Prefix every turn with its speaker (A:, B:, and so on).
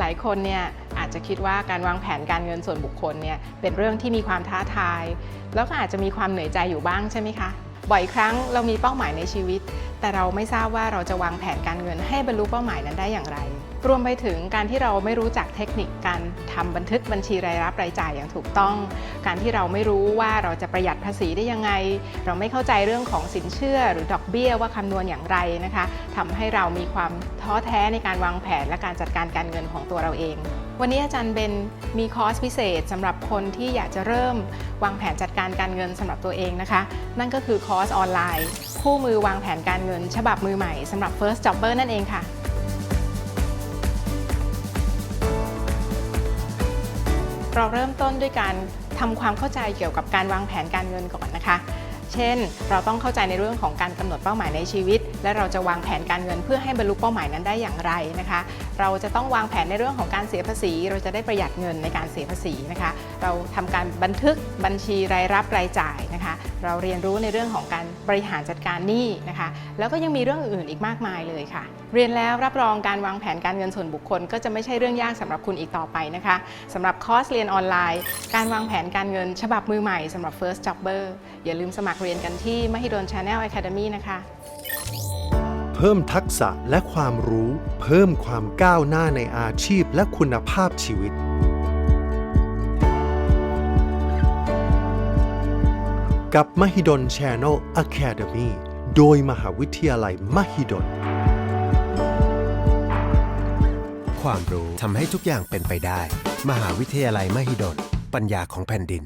A: หลายคนเนี่ยอาจจะคิดว่าการวางแผนการเงินส่วนบุคคลเนี่ยเป็นเรื่องที่มีความท้าทาย แล้วก็อาจจะมีความเหนื่อยใจอยู่บ้างใช่ไหมคะ บ่อยครั้งเรามีเป้าหมายในชีวิต แต่เราไม่ทราบว่าเราจะวางแผนการเงินให้บรรลุเป้าหมายนั้นได้อย่างไร รวมไปถึงการที่เราไม่รู้จักเทคนิคการทำบันทึกบัญชีรายรับรายจ่ายอย่างถูกต้อง การที่เราไม่รู้ว่าเราจะประหยัดภาษีได้ยังไง เราไม่เข้าใจเรื่องของสินเชื่อหรือดอกเบี้ยว่าคำนวณอย่างไรนะคะทำให้เรามีความท้อแท้ในการวางแผนและการจัดการการเงินของตัวเราเองวันนี้อาจารย์เบนมีคอร์สพิเศษสำหรับคนที่อยากจะเริ่มวางแผนจัดการการเงินสำหรับตัวเองนะคะ นั่นก็คือคอร์สออนไลน์ คู่มือวางแผนการเงินฉบับมือใหม่สำหรับ First Jobber นั่นเองค่ะเราเริ่มต้นด้วยการทำความเข้าใจเกี่ยวกับการวางแผนการเงินก่อนนะคะ เช่น เราต้องเข้าใจในเรื่องของการกำหนดเป้าหมายในชีวิต และเราจะวางแผนการเงินเพื่อให้บรรลุเป้าหมายนั้นได้อย่างไรนะคะ เราจะต้องวางแผนในเรื่องของการเสียภาษี เราจะได้ประหยัดเงินในการเสียภาษีนะคะ เราทำการบันทึกบัญชีรายรับรายจ่ายนะคะ เราเรียนรู้ในเรื่องของการบริหารจัดการหนี้นะคะ แล้วก็ยังมีเรื่องอื่นๆอีกมากมายเลยค่ะ เรียนแล้วรับรองการวางแผนการเงินส่วนบุคคล ก็จะไม่ใช่เรื่องยากสำหรับคุณอีกต่อไปนะคะสำหรับคอร์สเรียนออนไลน์ การวางแผนการเงิน ฉบับมือใหม่สำหรับ First Jobber อย่าลืมสมัครเรียนกันที่ Mahidol Channel Academy นะคะ
B: เพิ่มทักษะและความรู้ เพิ่มความก้าวหน้าในอาชีพและคุณภาพชีวิต กับ Mahidol Channel Academy โดยมหาวิทยาลัยมหิดล
C: ความรู้ทำให้ทุกอย่างเป็นไปได้ มหาวิทยาลัยมหิดลปัญญาของแผ่นดิน